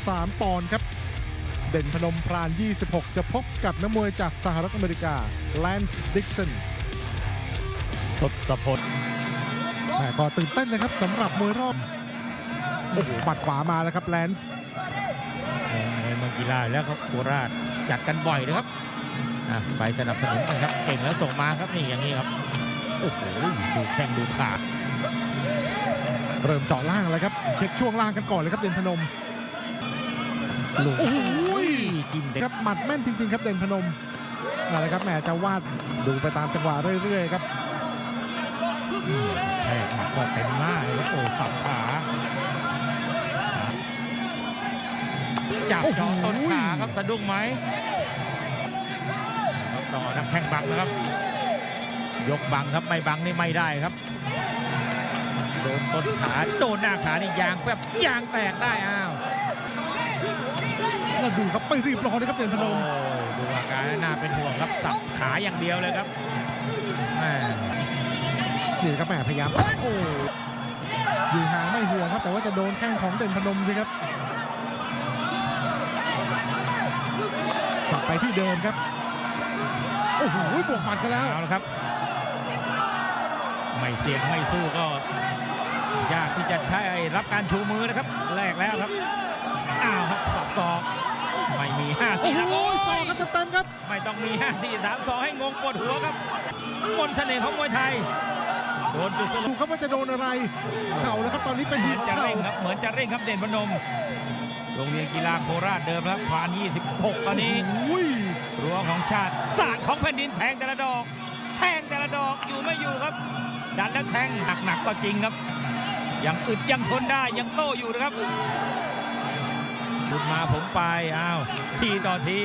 63 ปอนด์ครับ เด่นพนมพราน 26 จะพบกับนักมวยจากสหรัฐอเมริกาแลนซ์ดิกสันทศพลแต่ก็ตื่นเต้นนะครับสำหรับมวยรอบโอ้โหหมัดขวามาแล้วครับแลนซ์ในเมืองกีฬาแล้วก็โคราชจัดกันบ่อยนะครับอะไปสนับสนุนกันครับเก่งแล้วส่งมาครับนี่อย่างนี้ครับโอ้โหดูแข้งดูขาเริ่มเจาะล่างแล้วครับ เช็คช่วงล่างกันก่อนเลยครับเด่นพนม ลูกโอ้โหจิ้มเด็กครับหมัดแม่นจริงๆ ครับเด่นพนมนั่นแหละครับแหมจะวาดดูไปตามจังหวะเรื่อยๆครับแทกหมัดก็เต็มหน้าเลยครับโอ้สับขาจับจอต้นขาครับสะดุ้งไหมครับต้องเอานักแข้งบังนะครับ ยกบังครับไม่บังนี่ไม่ได้ครับโดนต้นขาโดนหน้าขานี่ยางแฟบยางแตกได้อ้าวแล้ว ดูครับไม่รีบร้อนเลยครับเด่นพนโอ้มดูอาการน่าเป็นห่วงครับสับขาอย่างเดียวเลยครับแม่นี่ครับแหมพยายามโอ้ยิงห่างไม่ห่วงครับ แต่ว่าจะโดนแข้งของเด่นพนมสิครับกลับไปที่เดิมครับโอ้โหบวกหมัดกันแล้วเอาละครับ ไม่เสี่ยงไม่สู้ก็ยากที่จะใช้รับการชูมือนะครับแรกแล้วครับ ม่มี 5 โอ้4 โห3สอกครับเต็มๆครับ ไม่ต้องมี 5 4 3 2 ให้งงปวดหัวครับมนต์เสน่ห์ของมวยไทย โดนจุดสลดูบครับว่าจะโดนอะไร เข่าแล้วครับตอนนี้เป็นเหมืหิอนนจะเข่าเร่งครับ เหมือนจะเร่งครับเด่นพนม โรงเรียนกีฬาโคราชเดิมครับพาน 26 ตอนนี้ อุ้ยรั้วของชาติศาสตร์ของแผ่นดินแทงแต่ละดอก แทงแต่ละดอกอยู่ไม่อยู่ครับ ดันแล้วแทงหนักๆก็จริงครับ ยังอึดยังทนได้ยังโต้อยู่นะครับ คุณมาผมไปอ้าวทีต่อที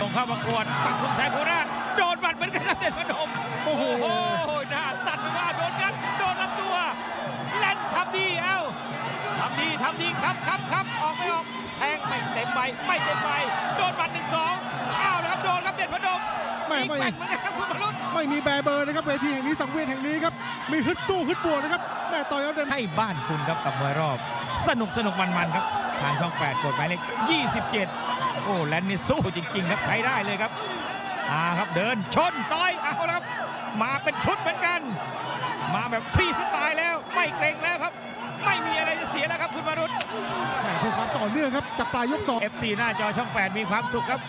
ตรงเข้าประกวดปักธงชัยโคราชโดนบัตรเหมือนกันครับเด่นพนมโอ้โหหน้าสั่นไปว่าโดนกันโดนลำตัวเล่นทำดีเอ้าทำดีทำดีครับครับครับออกไม่ออกแทงไม่เต็มใบไม่เต็มใบโดนบัตรหนึ่งสองอ้าวแล้วครับโดนครับเด่นพนม ไม่มีไม่แกว่งเหมือนกันครับคุณมรุษไม่มีแบร์เบอร์นะครับเวทีแห่งนี้สังเวียนแห่งนี้ครับมีฮึดสู้ฮึดบวกนะครับแม่ต่อยเอาเด่นให้บ้านคุณครับกับมวยรอบ สนุกสนุกมันๆครับทางช่อง8กดหมายเลข27 โอ้แลนนี่สู้จริงๆครับใช้ได้เลยครับอ่าครับเดินชนต่อยเอาละครับ มาเป็นชุดเหมือนกัน มาแบบฟรีสไตล์แล้วไม่เกรงแล้วครับ ไม่มีอะไรจะเสียแล้วครับคุณมารุตแหม่เพื่อความต่อเนื่องครับจากปลายยกสอง FC หน้าจอช่อง 8 มีความสุขครับ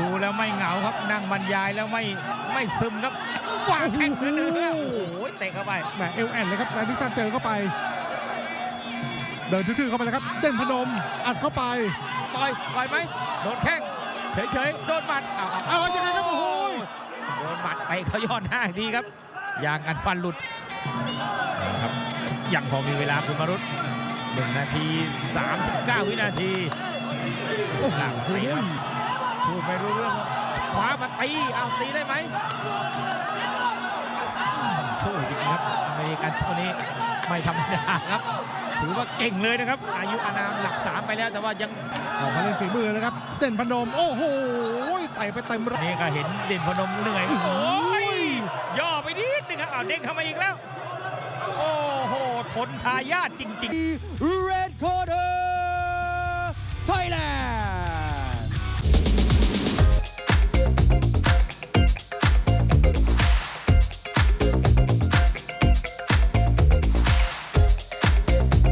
ดูแล้วไม่เหงาครับนั่งบรรยายแล้วไม่ไม่ซึมครับวางแข้งเนื้อๆโอ้โหเตะเข้าไปแหมเอลแอนเลยครับแรนดิสันเจอเข้าไป เดินทื่อๆเข้าไปเลยครับเด่นพนมอัดเข้าไปต่อยต่อยไหมโดนแข้งเฉยๆโดนหมัดเอาเอายังไงครับโอ้โหโดนหมัดไปเขายอดหน้าอีกทีครับยางกันฟันหลุดเอาครับยังพอมีเวลาคุณมารุตหนึ่งนาที 39 วินาทีโอ้โหหลังตีครับ พูดไม่รู้เรื่องครับขวามาตีเอาตีได้ไหมอืมสู้จริงๆครับอเมริกันตัวนี้ไม่ธรรมดาครับ ถือว่าเก่งเลยนะครับ อายุอานามหลักสามไปแล้วแต่ว่ายังออกมาเล่นฝีมือเลยครับ เด่นพนม โอ้โหไต่ไปเต็มแรงนี่ก็เห็นเด่นพนมเหนื่อยโอ้ยย่อไปนิดนึงครับอ้าวเด้งเข้ามาอีกแล้ว โอ้โหทนทายาทจริงๆ